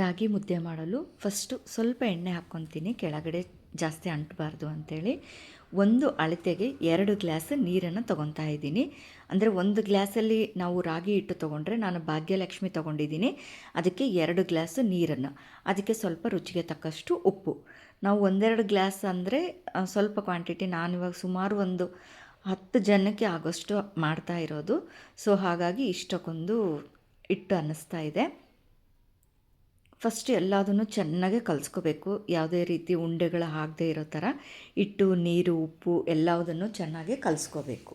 ರಾಗಿ ಮುದ್ದೆ ಮಾಡಲು ಫಸ್ಟು ಸ್ವಲ್ಪ ಎಣ್ಣೆ ಹಾಕ್ಕೊತೀನಿ. ಕೆಳಗಡೆ ಜಾಸ್ತಿ ಅಂಟಬಾರ್ದು ಅಂಥೇಳಿ ಒಂದು ಅಳತೆಗೆ ಎರಡು ಗ್ಲಾಸ್ ನೀರನ್ನು ತೊಗೊತಾ ಇದ್ದೀನಿ. ಅಂದರೆ ಒಂದು ಗ್ಲಾಸಲ್ಲಿ ನಾವು ರಾಗಿ ಹಿಟ್ಟು ತೊಗೊಂಡ್ರೆ ನಾನು ಭಾಗ್ಯಲಕ್ಷ್ಮಿ ತೊಗೊಂಡಿದ್ದೀನಿ. ಅದಕ್ಕೆ ಎರಡು ಗ್ಲಾಸ್ ನೀರನ್ನು. ಅದಕ್ಕೆ ಸ್ವಲ್ಪ ರುಚಿಗೆ ತಕ್ಕಷ್ಟು ಉಪ್ಪು. ನಾವು ಒಂದೆರಡು ಗ್ಲಾಸ್ ಅಂದರೆ ಸ್ವಲ್ಪ ಕ್ವಾಂಟಿಟಿ ನಾನು ಇವಾಗ ಸುಮಾರು ಒಂದು ಹತ್ತು ಜನಕ್ಕೆ ಆಗೋಷ್ಟು ಮಾಡ್ತಾ ಇರೋದು. ಸೊ ಹಾಗಾಗಿ ಇಷ್ಟಕ್ಕೊಂದು ಹಿಟ್ಟು ಅನ್ನಿಸ್ತಾ ಇದೆ. ಫಸ್ಟ್ ಎಲ್ಲದನ್ನು ಚೆನ್ನಾಗೆ ಕಲಿಸ್ಕೋಬೇಕು. ಯಾವುದೇ ರೀತಿ ಉಂಡೆಗಳು ಆಗದೇ ಇರೋ ಥರ ಹಿಟ್ಟು, ನೀರು, ಉಪ್ಪು ಎಲ್ಲದನ್ನು ಚೆನ್ನಾಗೆ ಕಲಿಸ್ಕೋಬೇಕು.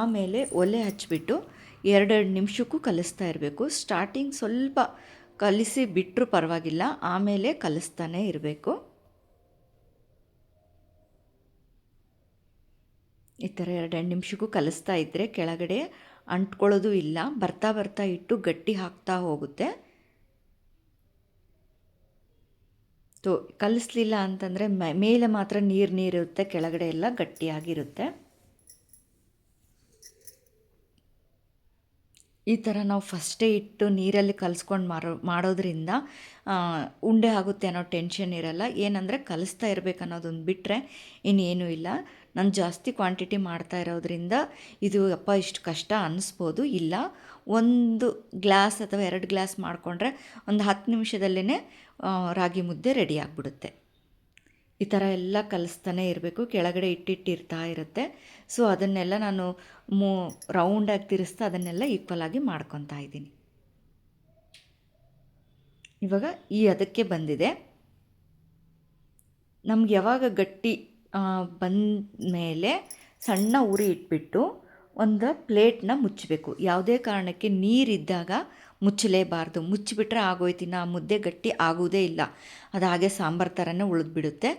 ಆಮೇಲೆ ಒಲೆ ಹಚ್ಚಿಬಿಟ್ಟು ಎರಡೆರಡು ನಿಮಿಷಕ್ಕೂ ಕಲಿಸ್ತಾ ಇರಬೇಕು. ಸ್ಟಾರ್ಟಿಂಗ್ ಸ್ವಲ್ಪ ಕಲಿಸಿ ಬಿಟ್ಟರೂ ಪರವಾಗಿಲ್ಲ, ಆಮೇಲೆ ಕಲಿಸ್ತಾನೆ ಇರಬೇಕು. ಈ ಥರ ಎರಡೆರಡು ನಿಮಿಷಕ್ಕೂ ಕಲಿಸ್ತಾ ಇದ್ದರೆ ಕೆಳಗಡೆ ಅಂಟ್ಕೊಳ್ಳೋದು ಇಲ್ಲ, ಬರ್ತಾ ಬರ್ತಾ ಇಟ್ಟು ಗಟ್ಟಿ ಹಾಕ್ತಾ ಹೋಗುತ್ತೆ. ತೋ ಕಲಿಸ್ಲಿಲ್ಲ ಅಂತಂದರೆ ಮೇಲೆ ಮಾತ್ರ ನೀರು ನೀರಿರುತ್ತೆ, ಕೆಳಗಡೆ ಎಲ್ಲ ಗಟ್ಟಿಯಾಗಿರುತ್ತೆ. ಈ ಥರ ನಾವು ಫಸ್ಟೇ ಇಟ್ಟು ನೀರಲ್ಲಿ ಕಲಿಸ್ಕೊಂಡು ಮಾರೋ, ಮಾಡೋದ್ರಿಂದ ಉಂಡೆ ಆಗುತ್ತೆ ಅನ್ನೋ ಟೆನ್ಷನ್ ಇರಲ್ಲ. ಏನಂದರೆ ಕಲಿಸ್ತಾ ಇರಬೇಕು ಅನ್ನೋದೊಂದು ಬಿಟ್ಟರೆ ಇನ್ನೇನೂ ಇಲ್ಲ. ನಾನು ಜಾಸ್ತಿ ಕ್ವಾಂಟಿಟಿ ಮಾಡ್ತಾ ಇರೋದ್ರಿಂದ ಇದು ಅಪ್ಪ ಇಷ್ಟು ಕಷ್ಟ ಅನ್ನಿಸ್ಬೋದು ಇಲ್ಲ, ಒಂದು ಗ್ಲಾಸ್ ಅಥವಾ ಎರಡು ಗ್ಲಾಸ್ ಮಾಡಿಕೊಂಡ್ರೆ ಒಂದು ಹತ್ತು ನಿಮಿಷದಲ್ಲೇ ರಾಗಿ ಮುದ್ದೆ ರೆಡಿ ಆಗಿಬಿಡುತ್ತೆ. ಈ ಥರ ಎಲ್ಲ ಕಲಿಸ್ತಾನೆ ಇರಬೇಕು, ಕೆಳಗಡೆ ಇಟ್ಟಿಟ್ಟಿರ್ತಾ ಇರುತ್ತೆ. ಸೊ ಅದನ್ನೆಲ್ಲ ನಾನು ಮೂ ರೌಂಡಾಗಿ ತಿರ್ಸ್ತಾ ಅದನ್ನೆಲ್ಲ ಈಕ್ವಲ್ ಆಗಿ ಮಾಡ್ಕೊತಾ ಇದ್ದೀನಿ. ಇವಾಗ ಈ ಅದಕ್ಕೆ ಬಂದಿದೆ. ನಮ್ಗೆ ಯಾವಾಗ ಗಟ್ಟಿ ಬಂದ ಮೇಲೆ ಸಣ್ಣ ಉರಿ ಇಟ್ಬಿಟ್ಟು ಒಂದು ಪ್ಲೇಟ್ನ ಮುಚ್ಚಬೇಕು. ಯಾವುದೇ ಕಾರಣಕ್ಕೆ ನೀರಿದ್ದಾಗ ಮುಚ್ಚಲೇಬಾರ್ದು. ಮುಚ್ಚಿಬಿಟ್ರೆ ಆಗೋಯ್ತಿನ ಆ ಮುದ್ದೆ ಗಟ್ಟಿ ಆಗೋದೇ ಇಲ್ಲ. ಅದು ಹಾಗೆ ಸಾಂಬಾರು ಥರನೇ ಉಳಿದ್ಬಿಡುತ್ತೆ.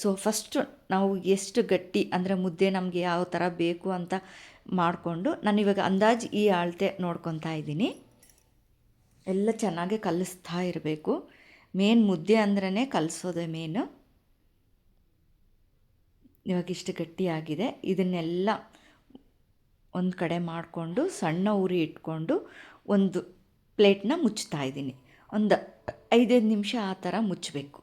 ಸೊ ಫಸ್ಟು ನಾವು ಎಷ್ಟು ಗಟ್ಟಿ ಅಂದರೆ ಮುದ್ದೆ ನಮಗೆ ಯಾವ ಥರ ಬೇಕು ಅಂತ ಮಾಡಿಕೊಂಡು ನಾನು ಇವಾಗ ಅಂದಾಜು ಈ ಅಳತೆ ನೋಡ್ಕೊತಾ ಇದ್ದೀನಿ. ಎಲ್ಲ ಚೆನ್ನಾಗಿ ಕಲಿಸ್ತಾ ಇರಬೇಕು. ಮೇನ್ ಮುದ್ದೆ ಅಂದ್ರೇ ಕಲಿಸೋದೆ ಮೇನು. ಇವಾಗ ಇಷ್ಟು ಗಟ್ಟಿಯಾಗಿದೆ. ಇದನ್ನೆಲ್ಲ ಒಂದು ಕಡೆ ಮಾಡಿಕೊಂಡು ಸಣ್ಣ ಉರಿ ಇಟ್ಕೊಂಡು ಒಂದು ಪ್ಲೇಟ್ನ ಮುಚ್ತಾ ಇದ್ದೀನಿ. ಒಂದು ಐದೈದು ನಿಮಿಷ ಆ ಥರ ಮುಚ್ಚಬೇಕು.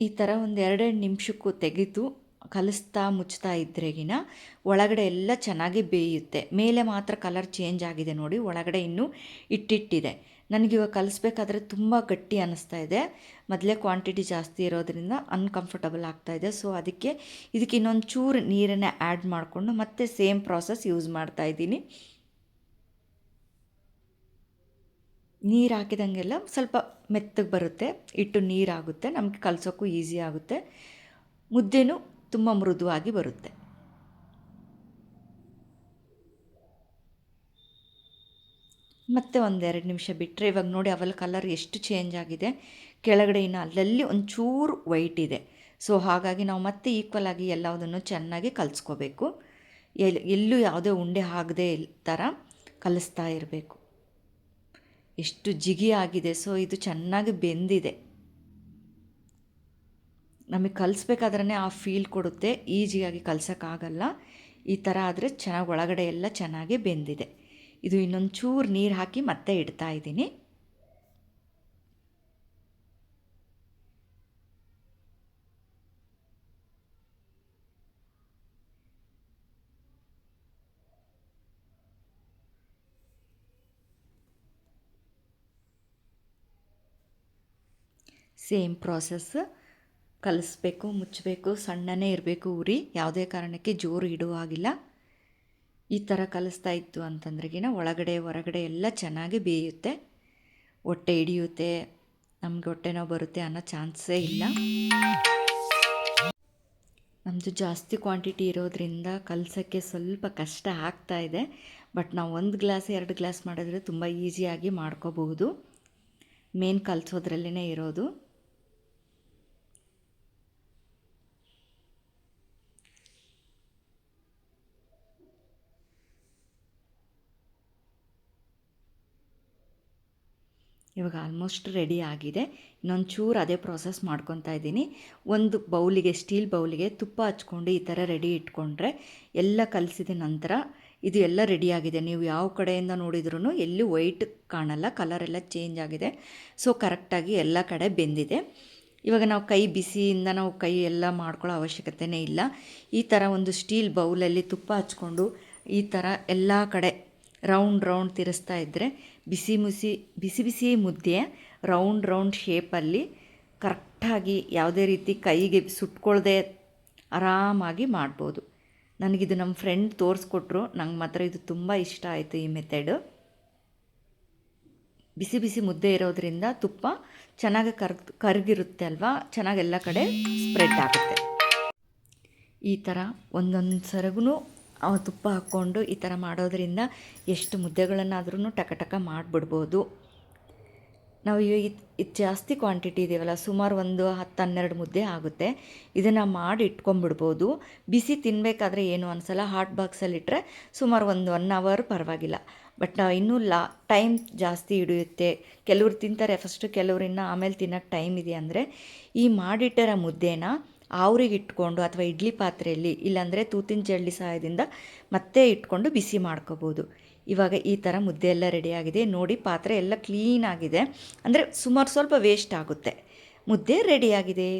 ಈ ಥರ ಒಂದು ಎರಡೆರಡು ನಿಮಿಷಕ್ಕೂ ತೆಗೆದು ಕಲಿಸ್ತಾ ಮುಚ್ತಾ ಇದ್ರೆಗಿನ ಒಳಗಡೆ ಎಲ್ಲ ಚೆನ್ನಾಗಿ ಬೇಯುತ್ತೆ. ಮೇಲೆ ಮಾತ್ರ ಕಲರ್ ಚೇಂಜ್ ಆಗಿದೆ ನೋಡಿ, ಒಳಗಡೆ ಇನ್ನೂ ಇಟ್ಟಿಟ್ಟಿದೆ. ನನಗಿವಾಗ ಕಲಿಸ್ಬೇಕಾದ್ರೆ ತುಂಬ ಗಟ್ಟಿ ಅನ್ನಿಸ್ತಾ ಇದೆ. ಮೊದಲೇ ಕ್ವಾಂಟಿಟಿ ಜಾಸ್ತಿ ಇರೋದರಿಂದ ಅನ್ಕಂಫರ್ಟಬಲ್ ಆಗ್ತಾ ಇದೆ. ಸೊ ಅದಕ್ಕೆ ಇದಕ್ಕೆ ಇನ್ನೊಂದು ಚೂರು ನೀರನ್ನು ಆ್ಯಡ್ ಮಾಡಿಕೊಂಡು ಮತ್ತೆ ಸೇಮ್ ಪ್ರಾಸೆಸ್ ಯೂಸ್ ಮಾಡ್ತಾ ಇದ್ದೀನಿ. ನೀರು ಹಾಕಿದಂಗೆಲ್ಲ ಸ್ವಲ್ಪ ಮೆತ್ತಗೆ ಬರುತ್ತೆ. ಇಟ್ಟು ನೀರಾಗುತ್ತೆ ನಮಗೆ ಕಲಸೋಕ್ಕೂ ಈಸಿ ಆಗುತ್ತೆ. ಮುದ್ದೆನೂ ತುಂಬ ಮೃದುವಾಗಿ ಬರುತ್ತೆ. ಮತ್ತೆ ಒಂದೆರಡು ನಿಮಿಷ ಬಿಟ್ಟರೆ ಇವಾಗ ನೋಡಿ ಅವಲ್ಲಿ ಕಲರ್ ಎಷ್ಟು ಚೇಂಜ್ ಆಗಿದೆ. ಕೆಳಗಡೆ ಇನ್ನು ಅಲ್ಲಲ್ಲಿ ಒಂಚೂರು ವೈಟ್ ಇದೆ. ಸೊ ಹಾಗಾಗಿ ನಾವು ಮತ್ತೆ ಈಕ್ವಲ್ ಆಗಿ ಎಲ್ಲದನ್ನು ಚೆನ್ನಾಗಿ ಕಲಿಸ್ಕೋಬೇಕು. ಎಲ್ ಎಲ್ಲೂ ಯಾವುದೇ ಉಂಡೆ ಆಗದೆ ಥರ ಕಲಿಸ್ತಾ ಇರಬೇಕು. ಎಷ್ಟು ಜಿಗಿ ಆಗಿದೆ ಸೊ ಇದು ಚೆನ್ನಾಗಿ ಬೆಂದಿದೆ. ನಮಗೆ ಕಲಿಸ್ಬೇಕಾದ್ರೆ ಆ ಫೀಲ್ ಕೊಡುತ್ತೆ. ಈಜಿಯಾಗಿ ಕಲ್ಸೋಕ್ಕಾಗಲ್ಲ. ಈ ಥರ ಆದರೆ ಚೆನ್ನಾಗಿ ಒಳಗಡೆ ಎಲ್ಲ ಚೆನ್ನಾಗಿ ಬೆಂದಿದೆ. ಇದು ಇನ್ನೊಂದು ಚೂರು ನೀರು ಹಾಕಿ ಮತ್ತೆ ಇಡ್ತಾ ಇದ್ದೀನಿ. ಸೇಮ್ ಪ್ರಾಸೆಸ್ ಕಲಿಸ್ಬೇಕು, ಮುಚ್ಚಬೇಕು, ಸಣ್ಣನೇ ಇರಬೇಕು ಉರಿ ಯಾವುದೇ ಕಾರಣಕ್ಕೆ ಜೋರು ಇಡುವಾಗಿಲ್ಲ ಈ ಥರ ಕಲಿಸ್ತಾ ಇತ್ತು ಅಂತಂದ್ರೆಗಿನ ಒಳಗಡೆ, ಹೊರಗಡೆ ಎಲ್ಲ ಚೆನ್ನಾಗಿ ಬೇಯುತ್ತೆ. ಹೊಟ್ಟೆ ಹಿಡಿಯುತ್ತೆ. ನಮಗೆ ಹೊಟ್ಟೆ ನೋವು ಬರುತ್ತೆ ಅನ್ನೋ ಚಾನ್ಸೇ ಇಲ್ಲ. ನಮ್ಮದು ಜಾಸ್ತಿ ಕ್ವಾಂಟಿಟಿ ಇರೋದ್ರಿಂದ ಕಲಸೋಕ್ಕೆ ಸ್ವಲ್ಪ ಕಷ್ಟ ಆಗ್ತಾ ಇದೆ. ಬಟ್ ನಾವು ಒಂದು ಗ್ಲಾಸ್, ಎರಡು ಗ್ಲಾಸ್ ಮಾಡಿದ್ರೆ ತುಂಬ ಈಸಿಯಾಗಿ ಮಾಡ್ಕೋಬಹುದು. ಮೇನ್ ಕಲಿಸೋದ್ರಲ್ಲೇ ಇರೋದು. ಇವಾಗ ಆಲ್ಮೋಸ್ಟ್ ರೆಡಿ ಆಗಿದೆ. ಇನ್ನೊಂದು ಚೂರು ಅದೇ ಪ್ರಾಸೆಸ್ ಮಾಡ್ಕೊತಾ ಇದ್ದೀನಿ. ಒಂದು ಬೌಲಿಗೆ ಸ್ಟೀಲ್ ಬೌಲಿಗೆ ತುಪ್ಪ ಹಚ್ಕೊಂಡು ಈ ಥರ ರೆಡಿ ಇಟ್ಕೊಂಡ್ರೆ ಎಲ್ಲ ಕಲಸಿದ ನಂತರ ಇದು ಎಲ್ಲ ರೆಡಿಯಾಗಿದೆ ನೀವು ಯಾವ ಕಡೆಯಿಂದ ನೋಡಿದ್ರೂ ಎಲ್ಲೂ ವೈಟ್ ಕಾಣಲ್ಲ ಕಲರ್ ಎಲ್ಲ ಚೇಂಜ್ ಆಗಿದೆ. ಸೊ ಕರೆಕ್ಟಾಗಿ ಎಲ್ಲ ಕಡೆ ಬೆಂದಿದೆ. ಇವಾಗ ನಾವು ಕೈ ಬಿಸಿಯಿಂದ ನಾವು ಕೈ ಎಲ್ಲ ಮಾಡ್ಕೊಳ್ಳೋ ಅವಶ್ಯಕತೆಯೇ ಇಲ್ಲ. ಈ ಥರ ಒಂದು ಸ್ಟೀಲ್ ಬೌಲಲ್ಲಿ ತುಪ್ಪ ಹಚ್ಕೊಂಡು ಈ ಥರ ಎಲ್ಲ ಕಡೆ ರೌಂಡ್ ರೌಂಡ್ ತಿರ್ಸ್ತಾ ಇದ್ದರೆ ಬಿಸಿ ಮುಸಿ, ಬಿಸಿ ಬಿಸಿ ಮುದ್ದೆ ರೌಂಡ್ ರೌಂಡ್ ಶೇಪಲ್ಲಿ ಕರೆಕ್ಟಾಗಿ ಯಾವುದೇ ರೀತಿ ಕೈಗೆ ಸುಟ್ಕೊಳ್ಳದೆ ಆರಾಮಾಗಿ ಮಾಡ್ಬೋದು. ನನಗಿದು ನಮ್ಮ ಫ್ರೆಂಡ್ ತೋರಿಸ್ಕೊಟ್ರು, ನಂಗೆ ಮಾತ್ರ ಇದು ತುಂಬ ಇಷ್ಟ ಆಯಿತು ಈ ಮೆಥಡು ಬಿಸಿ ಬಿಸಿ ಮುದ್ದೆ ಇರೋದ್ರಿಂದ ತುಪ್ಪ ಚೆನ್ನಾಗಿ ಕರ್ದು, ಕರಗಿರುತ್ತೆ ಅಲ್ವಾ? ಚೆನ್ನಾಗಿ ಎಲ್ಲ ಕಡೆ ಸ್ಪ್ರೆಡ್ ಆಗುತ್ತೆ. ಈ ಥರ ಒಂದೊಂದು ಸರಗೂ ತುಪ್ಪ ಹಾಕ್ಕೊಂಡು ಈ ಥರ ಮಾಡೋದ್ರಿಂದ ಎಷ್ಟು ಮುದ್ದೆಗಳನ್ನಾದ್ರೂ ಟಕ ಟಕ ಮಾಡಿಬಿಡ್ಬೋದು. ನಾವು ಇದು ಜಾಸ್ತಿ ಕ್ವಾಂಟಿಟಿ ಇದೆಯಲ್ಲ ಸುಮಾರು ಒಂದು ಹತ್ತು ಹನ್ನೆರಡು ಮುದ್ದೆ ಆಗುತ್ತೆ. ಇದನ್ನು ಮಾಡಿ ಇಟ್ಕೊಂಡ್ಬಿಡ್ಬೋದು. ಬಿಸಿ ತಿನ್ನಬೇಕಾದ್ರೆ ಏನು ಅನಿಸಲ್ಲ ಹಾಟ್ ಬಾಕ್ಸಲ್ಲಿಟ್ಟರೆ ಸುಮಾರು ಒಂದು ಒನ್ ಅವರ್ ಪರವಾಗಿಲ್ಲ. ಬಟ್ ಇನ್ನೂ ಲಾ ಟೈಮ್ ಜಾಸ್ತಿ ಹಿಡಿಯುತ್ತೆ. ಕೆಲವ್ರು ತಿಂತಾರೆ ಫಸ್ಟು ಕೆಲವ್ರು ಆಮೇಲೆ ತಿನ್ನೋಕ್ಕೆ ಟೈಮ್ ಇದೆ ಅಂದರೆ, ಈ ಮಾಡಿಟ್ಟಿರೋ ಮುದ್ದೆನ ಆವ್ರಿಗೆ ಇಟ್ಕೊಂಡು ಅಥವಾ ಇಡ್ಲಿ ಪಾತ್ರೆಯಲ್ಲಿ ಇಲ್ಲಾಂದರೆ ತೂತಿನ ಜಳ್ಳಿ ಸಹಾಯದಿಂದ ಮತ್ತೆ ಇಟ್ಕೊಂಡು ಬಿಸಿ ಮಾಡ್ಕೋಬೋದು. ಇವಾಗ ಈ ಥರ ಮುದ್ದೆ ಎಲ್ಲ ರೆಡಿಯಾಗಿದೆ ನೋಡಿ ಪಾತ್ರೆ ಎಲ್ಲ ಕ್ಲೀನಾಗಿದೆ ಅಂದರೆ ಸುಮಾರು ಸ್ವಲ್ಪ ವೇಸ್ಟ್ ಆಗುತ್ತೆ. ಮುದ್ದೆ ರೆಡಿಯಾಗಿದೆ